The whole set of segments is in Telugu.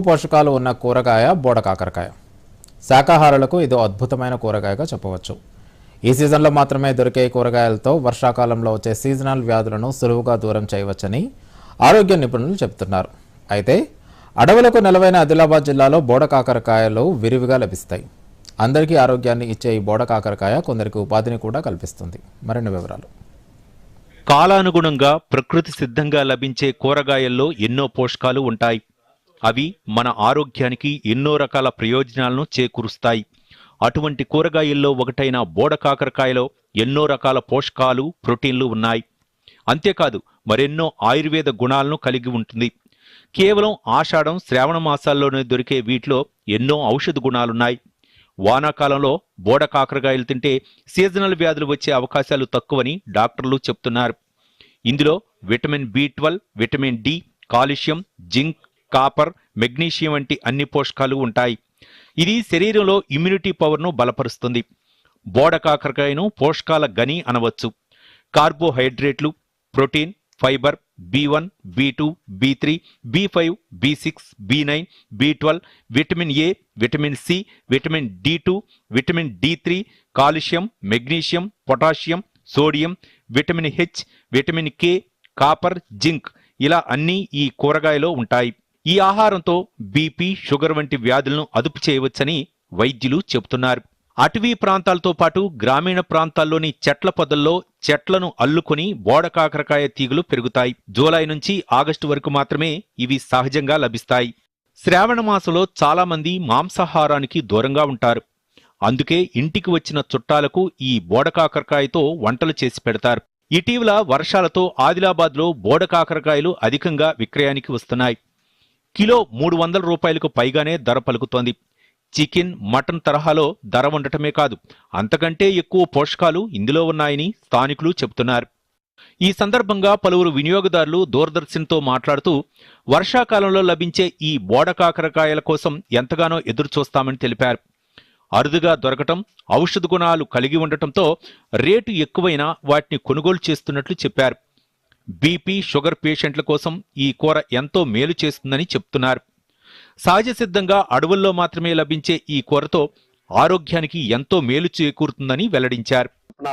పోషకాలు ఉన్న కూరగాయ బోడ కాకరకాయ. శాకాహారులకు ఇది అద్భుతమైన కూరగాయగా చెప్పవచ్చు. ఈ సీజన్లో మాత్రమే దొరికే కూరగాయలతో వర్షాకాలంలో వచ్చే సీజనల్ వ్యాధులను సులువుగా దూరం చేయవచ్చని ఆరోగ్య నిపుణులు చెబుతున్నారు. అయితే అడవులకు నెలవైన ఆదిలాబాద్ జిల్లాలో బోడ కాకరకాయలు విరివిగా లభిస్తాయి. అందరికీ ఆరోగ్యాన్ని ఇచ్చే ఈ బోడ కాకరకాయ కొందరికి ఉపాధిని కూడా కల్పిస్తుంది. మరిన్ని వివరాలు. కాలానుగుణంగా ప్రకృతి సిద్ధంగా లభించే కూరగాయల్లో ఎన్నో పోషకాలు ఉంటాయి. అవి మన ఆరోగ్యానికి ఎన్నో రకాల ప్రయోజనాలను చేకూరుస్తాయి. అటువంటి కూరగాయల్లో ఒకటైన బోడ కాకరకాయలో ఎన్నో రకాల పోషకాలు ప్రోటీన్లు ఉన్నాయి. అంతేకాదు మరెన్నో ఆయుర్వేద గుణాలను కలిగి ఉంటుంది. కేవలం ఆషాఢం శ్రావణ మాసాల్లోనే దొరికే వీటిలో ఎన్నో ఔషధ గుణాలున్నాయి. వానాకాలంలో బోడ కాకరకాయలు తింటే సీజనల్ వ్యాధులు వచ్చే అవకాశాలు తక్కువని డాక్టర్లు చెప్తున్నారు. ఇందులో vitamin B twelve vitamin D calcium zinc copper magnesium వంటి అన్ని పోషకాలు ఉంటాయి. ఇది శరీరంలో ఇమ్యూనిటీ పవర్ను బలపరుస్తుంది. బోడ కాకరకాయను పోషకాల గని అనవచ్చు. కార్బోహైడ్రేట్లు protein fibre B one B two B three B five B six B nine B twelve vitamin A vitamin C vitamin D two vitamin D three calcium magnesium potassium sodium vitamin H vitamin K copper zinc ఇలా అన్నీ ఈ కూరగాయలో ఉంటాయి. ఈ ఆహారంతో బీపీ షుగర్ వంటి వ్యాధులను అదుపు చేయవచ్చని వైద్యులు చెబుతున్నారు. అటవీ ప్రాంతాలతో పాటు గ్రామీణ ప్రాంతాల్లోని చెట్ల పొదల్లో చెట్లను అల్లుకొని బోడ కాకరకాయ తీగలు పెరుగుతాయి. జూలై నుంచి ఆగస్టు వరకు మాత్రమే ఇవి సహజంగా లభిస్తాయి. శ్రావణ మాసంలో చాలామంది మాంసాహారానికి దూరంగా ఉంటారు. అందుకే ఇంటికి వచ్చిన చుట్టాలకు ఈ బోడ కాకరకాయతో వంటలు చేసి పెడతారు. ఇటీవల వర్షాలతో ఆదిలాబాద్లో బోడ కాకరకాయలు అధికంగా విక్రయానికి వస్తున్నాయి. కిలో మూడు వందల రూపాయలకు పైగానే ధర పలుకుతోంది. చికెన్ మటన్ తరహాలో ధర ఉండటమే కాదు అంతకంటే ఎక్కువ పోషకాలు ఇందులో ఉన్నాయని స్థానికులు చెబుతున్నారు. ఈ సందర్భంగా పలువురు వినియోగదారులు దూరదర్శన్తో మాట్లాడుతూ వర్షాకాలంలో లభించే ఈ బోడ కాకరకాయల కోసం ఎంతగానో ఎదురుచూస్తామని తెలిపారు. అరుదుగా దొరకటం ఔషధ గుణాలు కలిగి ఉండటంతో రేటు ఎక్కువైనా వాటిని కొనుగోలు చేస్తున్నట్లు చెప్పారు. బీపీ షుగర్ పేషెంట్ల కోసం ఈ కూర ఎంతో మేలు చేస్తుందని చెప్తున్నారు. సహజ సిద్ధంగా అడవుల్లో మాత్రమే లభించే ఈ కూరతో ఆరోగ్యానికి ఎంతో మేలు చేకూరుతుందని వెల్లడించారు.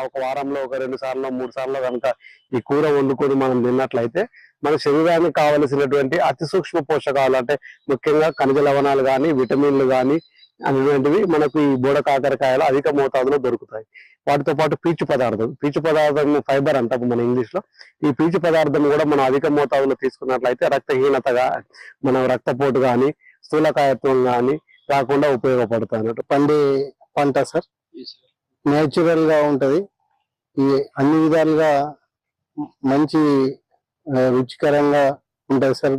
ఒక వారంలో ఒక రెండు సార్లు మూడు సార్లు కనుక ఈ కూర వండుకొని మనం తిన్నట్లయితే మన శరీరానికి కావలసినటువంటి అతి సూక్ష్మ పోషకాలు అంటే ముఖ్యంగా ఖనిజ లవణాలు కానీ విటమిన్లు కానీ అనేటువంటివి మనకు ఈ బోడ కాకరకాయలు అధిక మోతాదులో దొరుకుతాయి. వాటితో పాటు పీచు పదార్థం. పీచు పదార్థం ఫైబర్ అంటాము మన ఇంగ్లీష్లో ఈ పీచు పదార్థం కూడా మనం అధిక మోతాదులో తీసుకున్నట్లయితే రక్తహీనతగా మన రక్తపోటు కానీ స్థూలకాయత్వం కానీ రాకుండా ఉపయోగపడుతుంది అన్నట్టు. పండే పంట సార్? నేచురల్గా ఉంటది. ఈ అన్ని విధాలుగా మంచి రుచికరంగా ఉంటది సార్.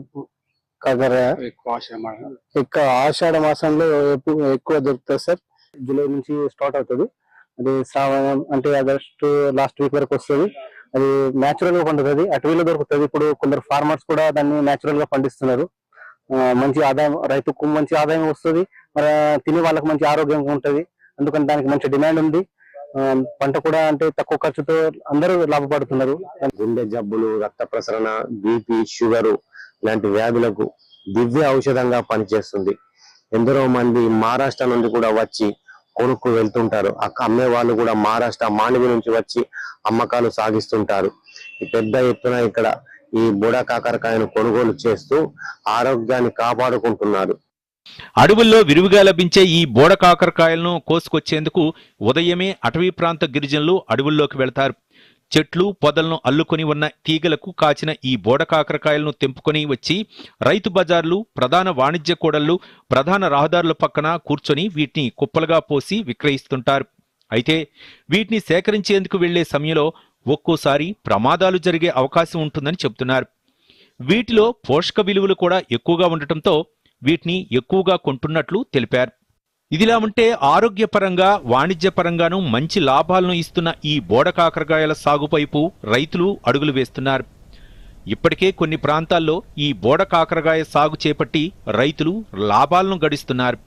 కాకర ఎక్కువ ఆషాఢ మాసంలో. ఎక్కువ దొరుకుతుంది సార్. జూలై నుంచి స్టార్ట్ అవుతుంది. అది శ్రావణం అంటే ఆగస్టు లాస్ట్ వీక్ వరకు వస్తుంది. అది నేచురల్గా పండుతుంది. అటవీలో దొరుకుతుంది. ఇప్పుడు కొందరు ఫార్మర్స్ కూడా దాన్ని నేచురల్గా పండిస్తున్నారు. మంచి ఆదాయం రైతుకు మంచి ఆదాయం వస్తుంది. మరి తినే వాళ్ళకి మంచి ఆరోగ్యంగా ఉంటది. అందుకని దానికి మంచి డిమాండ్ ఉంది. ఆ, పంట కూడా అంటే తక్కువ ఖర్చుతో అందరూ లాభపడుతున్నారు. గుండె జబ్బులు రక్త ప్రసరణ బీపీ షుగర్ ఇలాంటి వ్యాధులకు దివ్య ఔషధంగా పనిచేస్తుంది. ఎందరో మంది మహారాష్ట్ర నుండి కూడా వచ్చి కొనుక్కు వెళ్తుంటారు. అక్కడ అమ్మే వాళ్ళు కూడా మహారాష్ట్ర మాండవి నుంచి వచ్చి అమ్మకాలు సాగిస్తుంటారు. ఈ పెద్ద ఎత్తున ఇక్కడ ఈ బుడ కాకరకాయను కొనుగోలు చేస్తూ ఆరోగ్యాన్ని కాపాడుకుంటున్నారు. అడవుల్లో విరివిగా లభించే ఈ బోడ కాకరకాయలను కోసుకొచ్చేందుకు ఉదయమే అటవీ ప్రాంత గిరిజనులు అడవుల్లోకి వెళ్తారు. చెట్లు పొదలను అల్లుకొని ఉన్న తీగలకు కాచిన ఈ బోడ కాకరకాయలను తెంపుకొని వచ్చి రైతు బజార్లు ప్రధాన వాణిజ్య కూడళ్ళు ప్రధాన రహదారుల పక్కన కూర్చొని వీటిని కుప్పలుగా పోసి విక్రయిస్తుంటారు. అయితే వీటిని సేకరించేందుకు వెళ్ళే సమయంలో ఒక్కోసారి ప్రమాదాలు జరిగే అవకాశం ఉంటుందని చెబుతున్నారు. వీటిలో పోషక విలువలు కూడా ఎక్కువగా ఉండటంతో వీటిని ఎక్కువగా కొంటున్నట్లు తెలిపారు. ఇదిలా ఉంటే ఆరోగ్యపరంగా వాణిజ్యపరంగానూ మంచి లాభాలను ఇస్తున్న ఈ బోడ కాకరకాయల సాగువైపు రైతులు అడుగులు వేస్తున్నారు. ఇప్పటికే కొన్ని ప్రాంతాల్లో ఈ బోడ కాకరకాయ సాగు చేపట్టి రైతులు లాభాలను గడిస్తున్నారు.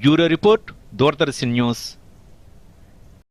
Bureau report Doordarshan news.